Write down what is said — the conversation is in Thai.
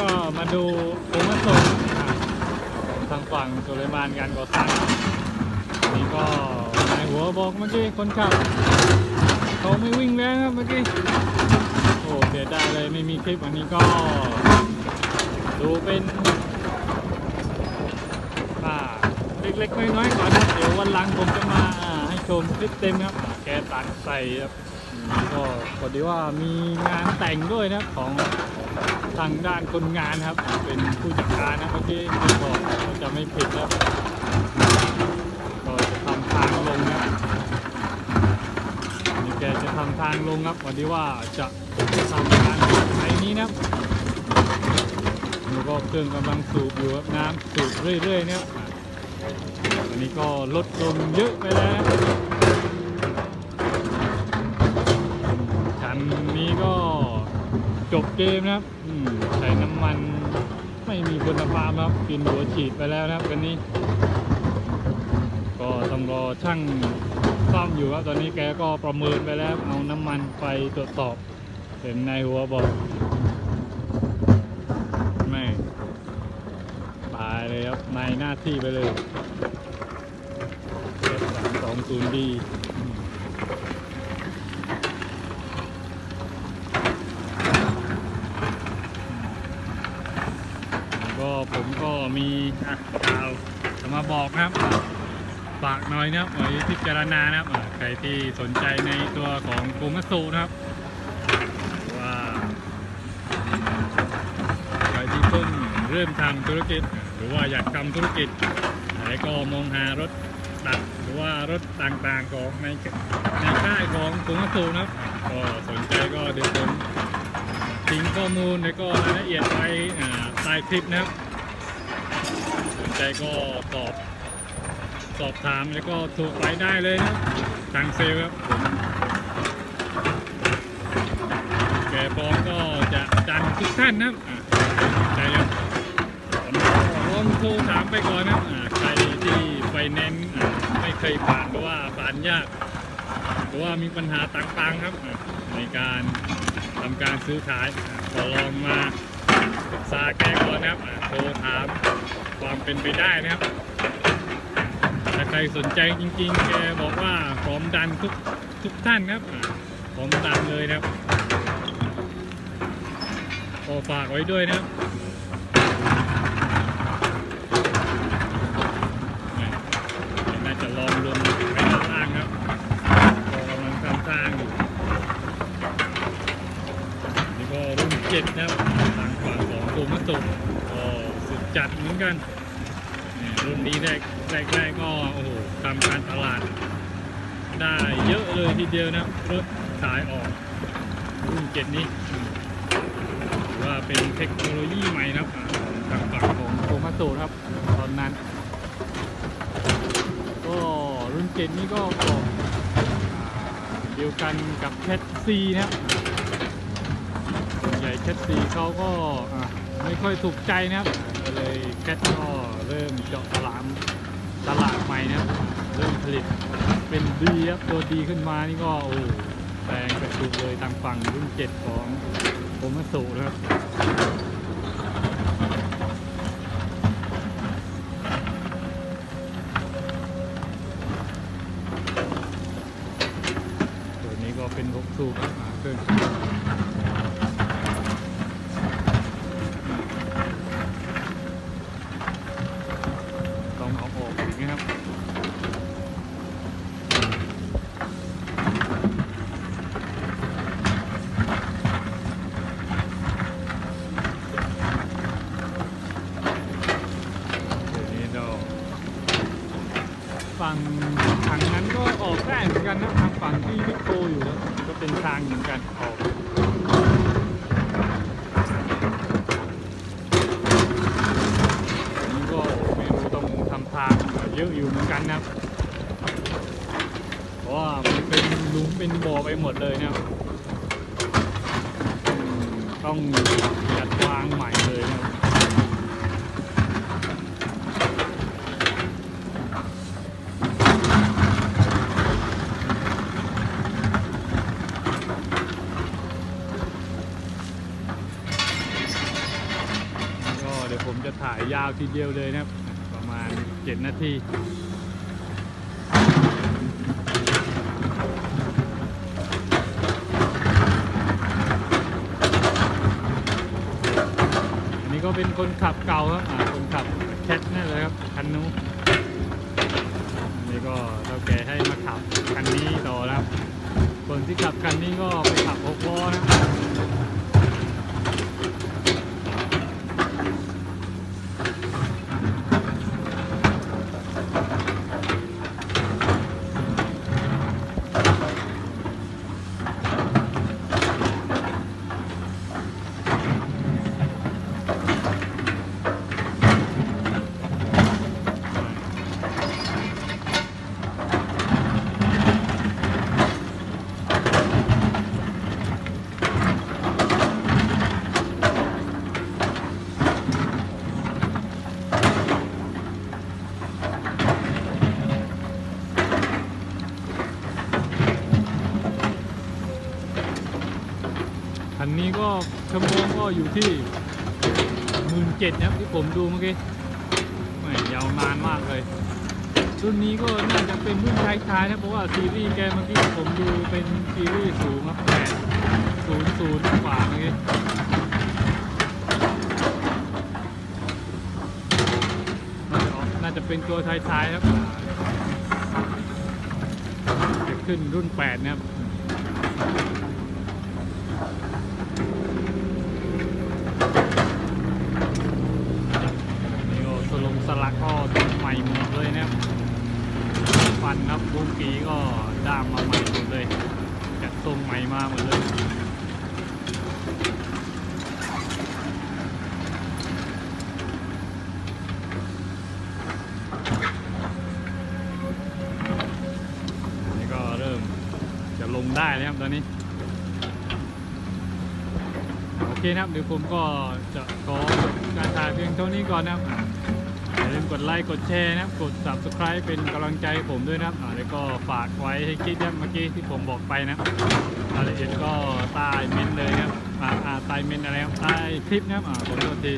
ก็มาดูโอมาส่งทางฝั่งสุเลมานการก่อสร้างนี่ก็นายหัวบอกเมื่อกี้คนขับเขาไม่วิ่งแล้วครับเมื่อกี้โอ้เสียดายเลยไม่มีคลิปอันนี้ก็ ดูเป็นอ่าเล็กๆน้อยๆก่อนนะเดี๋ยววันหลังผมจะมาให้ชมคลิปเต็มครับแกตัดใส่ครับ ก็พอดีว่ามีงานแต่งด้วยนะครับของทางด้านคนงานครับ เป็นผู้จัดการนะเมื่อกี้ที่บอกจะไม่ผิดแล้วก็จะทำทางลงนะนี่แกจะทำทางลงครับพอดีว่าจะทำงานไอ้นี้นะแล้วก็เครื่องกำลังสูบอยู่ครับน้ำสูบเรื่อยๆเนี่ยอันนี้ก็ลดลงเยอะไปแล้ว จบเกมนะครับใช้น้ำมันไม่มีคุณภาพครับกินหัวฉีดไปแล้วนะครับกันนี้ ก็ต้องรอช่างซ่อมอยู่ครับตอนนี้แกก็ประเมินไปแล้ว เอาน้ำมันไปตรวจสอบเห็นในหัวบอกไม่ตายเลยครับในหน้าที่ไปเลย F320D ผมก็มีข่าวจะมาบอกนะครับฝากหน่อยนะครับไว้พิจารณานะครับใครที่สนใจในตัวของกูมัสสุนะครับว่าใครที่เพิ่งเริ่มทำธุรกิจ หรือว่าอยากทำธุรกิจอะไรก็มองหารถตัดหรือว่ารถต่างๆของในในค่ายของกรุงสูนะครับก็สนใจก็เดี๋ยวผมทิ้งข้อมูลแล้วก็รายละเอียดไว้ใต้คลิปนะครับ สนใจก็สอบสอบถามแล้วก็โทรไปได้เลยนะทางเซลล์ครับผมแกพร้อมก็จะจันทุกท่านนะครับอ่าใจแล้วผมลองโทรถามไปก่อนนะใครที่ไฟแนนซ์ไม่เคยผ่านหรือว่าผ่านยากหรือว่ามีปัญหาต่างๆครับ ในการทำการซื้อขายก็ลองมาปรึกษาแกก่อนนะครับโทรถาม ความเป็นไปได้นะครับถ้าใครสนใจจริงๆ แกบอกว่าพร้อมดันทุกทุกท่านครับพร้อมดันเลยนะครับก็ฝากไว้ด้วยนะครับน่าจะลองรวมไว้ด้านล่างครับก็กำลังทำสร้างอยู่นี่ก็รุ่นเจ็ดนะครับทางฝั่งของโกมัตสุก็สุดจัดเหมื อนกัน รุ่นนี้แรกแรกแรกก็โอ้โหทำการตลาด ได้เยอะเลยทีเดียวนะรถขายออก รุ่นเจ็ดนี้ถือว่าเป็นเทคโนโลยีใหม่นะครับทางฝั่งของโคมาโตครับ ตอนนั้น ก็รุ่นเจ็ดนี้ก็ออกเดียวกันกับแคทซีนะครับส่วนใหญ่แคทซีเขาก็ไม่ค่อยถูกใจนะครับ เลยแคทก็เริ่มเจาะตลาดตลาดใหม่นะครับ เริ่มผลิตเป็นดีครับตัวดีขึ้นมานี่ก็โอ้แปลงกระจุกเลยทางฝั่งรุ่นเจ็ดของผมมาสูนะครับตัวนี้ก็เป็นหกสูบหาเครื่องเอาออกอีกนะครับ เดี๋ยวนี้เราฝั่ง ทางนั้นก็ออกได้เหมือนกันนะทางฝั่งที่พิโคอยู่แล้วก็เป็นทางเหมือนกันออกนี้ก็ไม่รู้ต้องทำทางเยอะอยู่เหมือนกันนะเพราะว่ามันเป็นหลุมเป็นบ่อไปหมดเลยนะต้องจัดวางใหม่เลยนะครับ ก ถ่า ยาวทีเดียวเลยนะครับ ประมาณ 7 นาทีอันนี้ก็เป็นคนขับเก่าครับคนขับแคทนี่นเลยครับคันนู้นอันนี้ก็เท่าแกให้มาขับคันนี้ต่อนะครับ คนที่ขับคันนี้ก็ไปขับหกล้อนะ คันนี้ก็ชั่วโมงก็อยู่ที่หมื่นเจ็ดนะครับที่ผมดูเมื่อกี้ไม่ยาวนานมากเลย รุ่นนี้ก็น่าจะเป็นรุ่นท้ายๆนะเพราะว่าซีรีส์แกเมื่อกี้ผมดูเป็นซีรีส์สูงครับแปดศูนย์ศูนย์กว่าเมื่อกี้น่าจะออกน่าจะเป็นตัวท้ายๆครับจะขึ้นรุ่น 8 นะครับ นี่ก็สลงสลักก็ทำใหม่หมดเลยนะครับฟันครับบุ้งกีก็ด้ามมาใหม่หมดเลยจัดทรงใหม่มาหมดเลยนี่ก็เริ่มจะลงได้แล้วครับตอนนี้โอเคนะครับเดี๋ยวผมก็จะขอการถ่ายเพียงเท่านี้ก่อนนะครับ กดไลค์กดแชร์นะครับ กด subscribe เป็นกำลังใจผมด้วยนะครับอ่าแล้วก็ฝากไว้ให้คิดนะเมื่อกี้ที่ผมบอกไปนะครับรายละเอียดก็ใต้เมนต์เลยนะครับอ่าอ่าใต้เมนต์อะไรครับใต้คลิปนะครับอ่าขอโทษที